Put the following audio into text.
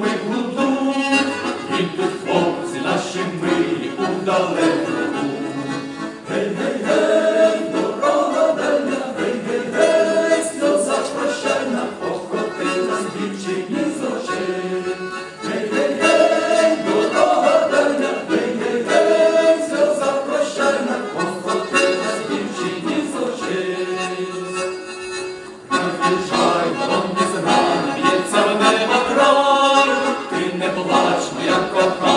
ми будуть, і тут хлопці наші милі удали. Jacob